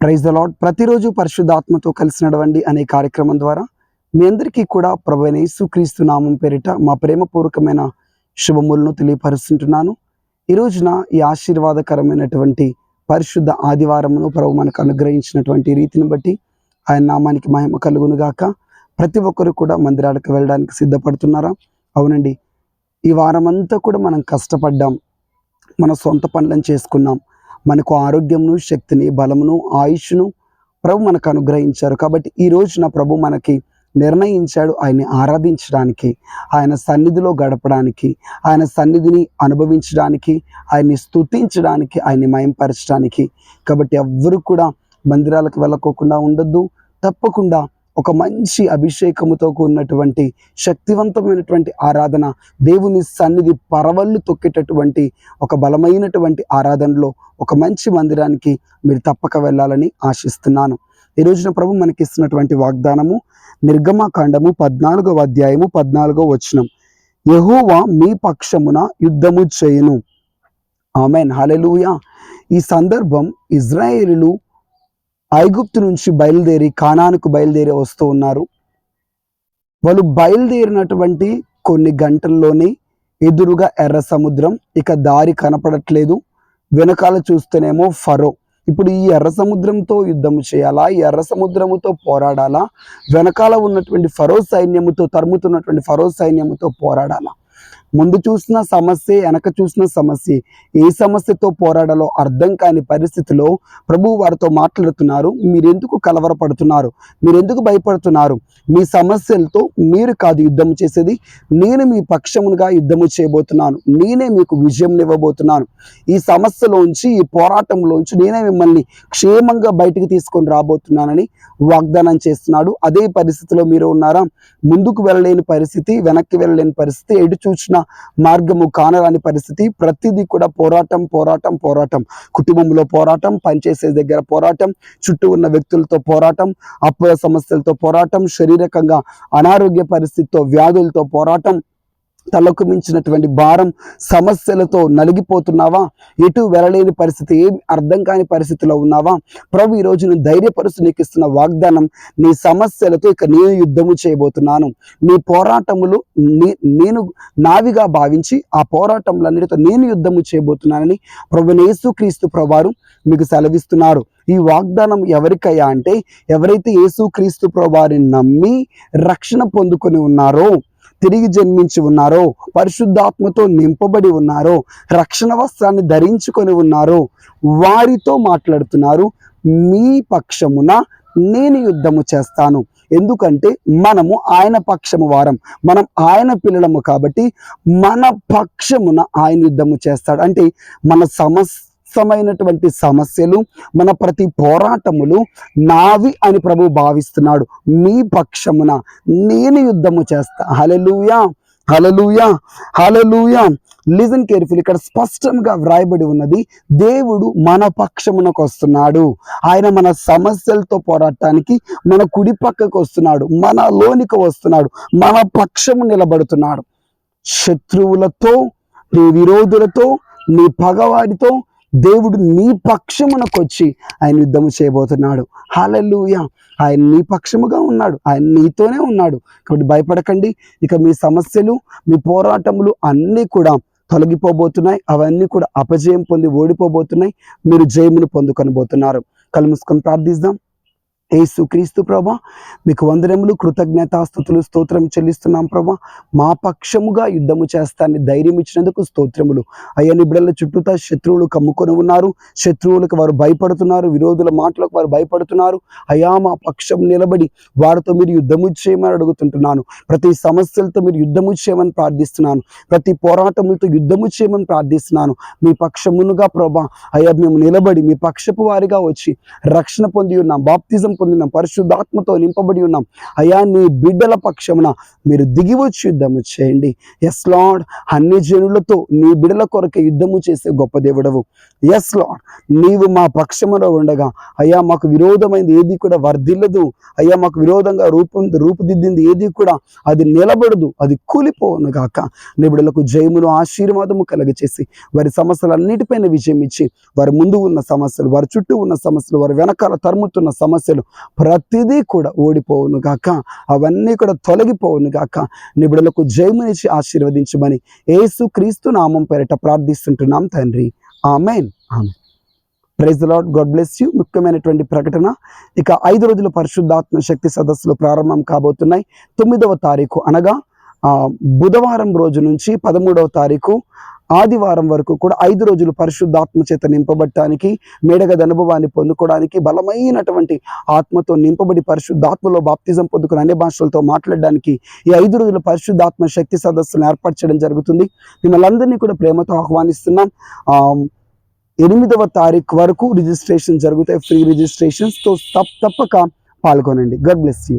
Praise the lord ప్రతిరోజు పరిశుద్ధాత్మతో కలిసి నడవండి అనే కార్యక్రమం ద్వారా మీ అందరికీ కూడా ప్రభు అయిన యేసుక్రీస్తు నామం పేరిట మా ప్రేమపూర్వకమైన శుభములను తెలియపరుస్తుంటున్నాను. ఈ రోజున ఈ ఆశీర్వాదకరమైనటువంటి పరిశుద్ధ ఆదివారమును ప్రభు మనకు అనుగ్రహించినటువంటి రీతిని బట్టి ఆయన నామానికి మహిమ కలుగును గాక. ప్రతి ఒక్కరు కూడా మందిరాలకు వెళ్ళడానికి సిద్ధపడుతున్నారా? అవునండి. ఈ వారమంతా కూడా మనం కష్టపడ్డాం. మన సొంత పనులను చేసుకున్నాం. మనకు ఆరోగ్యమును శక్తిని బలమును ఆయుష్ను ప్రభు మనకు అనుగ్రహించారు. కాబట్టి ఈ రోజున ప్రభు మనకి నిర్ణయించాడు ఆయన్ని ఆరాధించడానికి ఆయన సన్నిధిలో గడపడానికి ఆయన సన్నిధిని అనుభవించడానికి ఆయన్ని స్తుతించడానికి ఆయన్ని మయంపరచడానికి. కాబట్టి ఎవ్వరు కూడా మందిరాలకు వెళ్ళకోకుండా ఉండొద్దు తప్పకుండా ఒక మంచి అభిషేకముతో కూడినటువంటి శక్తివంతమైనటువంటి ఆరాధన దేవుని సన్నిధి పరవళ్ళు తొక్కేటటువంటి ఒక బలమైనటువంటి ఆరాధనలో ఒక మంచి మందిరానికి మీరు తప్పక వెళ్ళాలని ఆశిస్తున్నాను. ఈ రోజున ప్రభు మనకి ఇస్తున్నటువంటి వాగ్దానము నిర్గమకాండము పద్నాలుగవ అధ్యాయము పద్నాలుగవ వచనం. యెహోవా మీ పక్షమున యుద్ధము చేయను. ఆమెన్. హలెలుయా ఈ సందర్భం ఇజ్రాయేలు ఐగుప్తు నుంచి బయలుదేరి కానానుకు బయలుదేరి వస్తూ ఉన్నారు. వాళ్ళు బయలుదేరినటువంటి కొన్ని గంటల్లోనే ఎదురుగా ఎర్ర సముద్రం ఇక దారి కనపడట్లేదు. వెనకాల చూస్తేనేమో ఫరో. ఇప్పుడు ఈ ఎర్ర సముద్రంతో యుద్ధం చేయాలా? ఈ ఎర్ర సముద్రముతో పోరాడాలా? వెనకాల ఉన్నటువంటి ఫరో సైన్యముతో తరుముతున్నటువంటి ఫరో సైన్యముతో పోరాడాలా? ముందు చూసిన సమస్య వెనక చూసిన సమస్య. ఏ సమస్యతో పోరాడాలో అర్థం కాని పరిస్థితిలో ప్రభు వారితో మాట్లాడుతున్నారు. మీరెందుకు కలవరపడుతున్నారు? మీరెందుకు భయపడుతున్నారు? మీ సమస్యలతో మీరు కాదు యుద్ధం చేసేది. నేను మీ పక్షమునుగా యుద్ధము చేయబోతున్నాను. నేనే మీకు విజయం ఇవ్వబోతున్నాను. ఈ సమస్యలోంచి ఈ పోరాటంలోంచి నేనే మిమ్మల్ని క్షేమంగా బయటికి తీసుకొని రాబోతున్నానని వాగ్దానం చేస్తున్నాడు. అదే పరిస్థితిలో మీరు ఉన్నారా? ముందుకు వెళ్ళలేని పరిస్థితి వెనక్కి వెళ్ళలేని పరిస్థితి ఎటు చూసిన మార్గము కానరాని పరిస్థితి. ప్రతిదీ కూడా పోరాటం పోరాటం పోరాటం. కుటుంబంలో పోరాటం పనిచేసే దగ్గర పోరాటం చుట్టూ ఉన్న వ్యక్తులతో పోరాటం అప్పుల సమస్యలతో పోరాటం శారీరకంగా అనారోగ్య పరిస్థితితో వ్యాధులతో పోరాటం తలకు మించినటువంటి భారం సమస్యలతో నలిగిపోతున్నావా? ఎటు వెళ్ళలేని పరిస్థితి ఏమి అర్థం కాని పరిస్థితిలో ఉన్నావా? ప్రభు ఈ రోజు నేను ధైర్యపరుస్తూ నీకు ఇస్తున్న వాగ్దానం నీ సమస్యలతో ఇక నేను యుద్ధము చేయబోతున్నాను. నీ పోరాటములు నీ నేను నావిగా భావించి ఆ పోరాటములన్నిటితో నేను యుద్ధము చేయబోతున్నానని ప్రభు యేసుక్రీస్తు ప్రభువారు మీకు సెలవిస్తున్నారు. ఈ వాగ్దానం ఎవరికయ్యా అంటే ఎవరైతే యేసుక్రీస్తు ప్రభువారిని నమ్మి రక్షణ పొందుకొని ఉన్నారో తిరిగి జన్మించి ఉన్నారో. పరిశుద్ధాత్మతో నింపబడి ఉన్నారో. రక్షణ వస్త్రాన్ని ధరించుకొని ఉన్నారో. వారితో మాట్లాడుతున్నారు. మీ పక్షమున నేను యుద్ధము చేస్తాను. ఎందుకంటే మనము ఆయన పక్షము వారం. మనం ఆయన పిల్లలము కాబట్టి మన పక్షమున ఆయన యుద్ధము చేస్తాడు. అంటే మన సమస్తమైనటువంటి సమస్యలు మన ప్రతి పోరాటములు నావి అని ప్రభు భావిస్తున్నాడు. మీ పక్షమున నేను యుద్ధము చేస్తా. హలలుయా హలలుయా హలలుయా లిజన్ కేర్ఫుల్ ఇక్కడ స్పష్టంగా వ్రాయబడి ఉన్నది దేవుడు మన పక్షమునకు వస్తున్నాడు. ఆయన మన సమస్యలతో పోరాటానికి మన కుడి పక్కకు వస్తున్నాడు. మన లోనికి వస్తున్నాడు. మన పక్షము నిలబడుతున్నాడు. శత్రువులతో నీ విరోధులతో నీ పగవాడితో దేవుడు నీ పక్షమునకు వచ్చి ఆయన యుద్ధము చేయబోతున్నాడు. హాలూయా ఆయన నీ పక్షముగా ఉన్నాడు. ఆయన నీతోనే ఉన్నాడు. కాబట్టి భయపడకండి. ఇక మీ సమస్యలు మీ పోరాటములు అన్నీ కూడా తొలగిపోబోతున్నాయి. అవన్నీ కూడా అపజయం పొంది ఓడిపోబోతున్నాయి. మీరు జయమును పొందుకొని పోతున్నారు కలుముసుకొని ప్రార్థిద్దాం. ఏసు క్రీస్తు ప్రభా మీకు వందనములు కృతజ్ఞతాస్థుతులు స్తోత్రం చెల్లిస్తున్నాం ప్రభా. మా పక్షముగా యుద్ధము చేస్తాన్ని ధైర్యం ఇచ్చినందుకు స్తోత్రములు. అయ్యా నీ బిడ్డల చుట్టూతా శత్రువులు కమ్ముకొని ఉన్నారు. శత్రువులకు వారు భయపడుతున్నారు విరోధుల మాటలకు వారు భయపడుతున్నారు. అయా మా పక్షం నిలబడి వారితో మీరు యుద్ధము చేయమని అడుగుతుంటున్నాను. ప్రతి సమస్యలతో మీరు యుద్ధము చేయమని ప్రార్థిస్తున్నాను. ప్రతి పోరాటములతో యుద్ధము చేయమని ప్రార్థిస్తున్నాను. మీ పక్షమునుగా ప్రభా అయ్యా మేము నిలబడి మీ పక్షపు వారిగా వచ్చి రక్షణ పొంది ఉన్నాం. బాప్తిజం పొందినాం పరిశుద్ధాత్మతో నింపబడి ఉన్నాం. అయా నీ బిడ్డల పక్షమున మీరు దిగి వచ్చి యుద్ధము చేయండి. ఎస్ లాడ్ అన్ని జనులతో నీ బిడ్డల కొరకు యుద్ధము చేసే గొప్ప దేవుడవు. ఎస్ లాడ్ నీవు మా పక్షములో ఉండగా అయ్యా మాకు విరోధమైంది ఏది కూడా వర్ధిల్లదు. అయ్యా మాకు విరోధంగా రూపం రూపుదిద్దింది ఏది కూడా అది నిలబడదు అది కూలిపోవును గాక. నీ బిడలకు జయమును ఆశీర్వాదము కలగచేసి వారి సమస్యలన్నిటిపైన విజయం ఇచ్చి వారి ముందు ఉన్న సమస్యలు వారి చుట్టూ ఉన్న సమస్యలు వారి వెనకాల తరుముతున్న సమస్యలు ప్రతిదీ కూడా ఓడిపోవును గాక. అవన్నీ కూడా తొలగిపోవును గాక. నిబుడలకు జయమునిచ్చి ఆశీర్వదించమని ఏసు క్రీస్తు నామం పేరిట ప్రార్థిస్తుంటున్నాం తండ్రి. Amen. Amen. Praise Lord God bless you ముఖ్యమైనటువంటి ప్రకటన. ఇక ఐదు రోజుల పరిశుద్ధాత్మ శక్తి సదస్సులు ప్రారంభం కాబోతున్నాయి. తొమ్మిదవ తారీఖు అనగా బుధవారం రోజు నుంచి పదమూడవ తారీఖు ఆదివారం వరకు కూడా ఐదు రోజులు పరిశుద్ధాత్మ చేత నింపబడటానికి మేడగద అనుభవాన్ని పొందుకోవడానికి బలమైనటువంటి ఆత్మతో నింపబడి పరిశుద్ధాత్మలో బాప్తిజం పొందుకుని అన్ని భాషలతో మాట్లాడడానికి ఈ ఐదు రోజుల పరిశుద్ధాత్మ శక్తి సదస్సును ఏర్పరచడం జరుగుతుంది. మిమ్మల్ని అందరినీ కూడా ప్రేమతో ఆహ్వానిస్తున్నాం. ఎనిమిదవ తారీఖు వరకు రిజిస్ట్రేషన్ జరుగుతాయి. ఫ్రీ రిజిస్ట్రేషన్స్తో తప్ప తప్పక పాల్గొనండి. God bless you.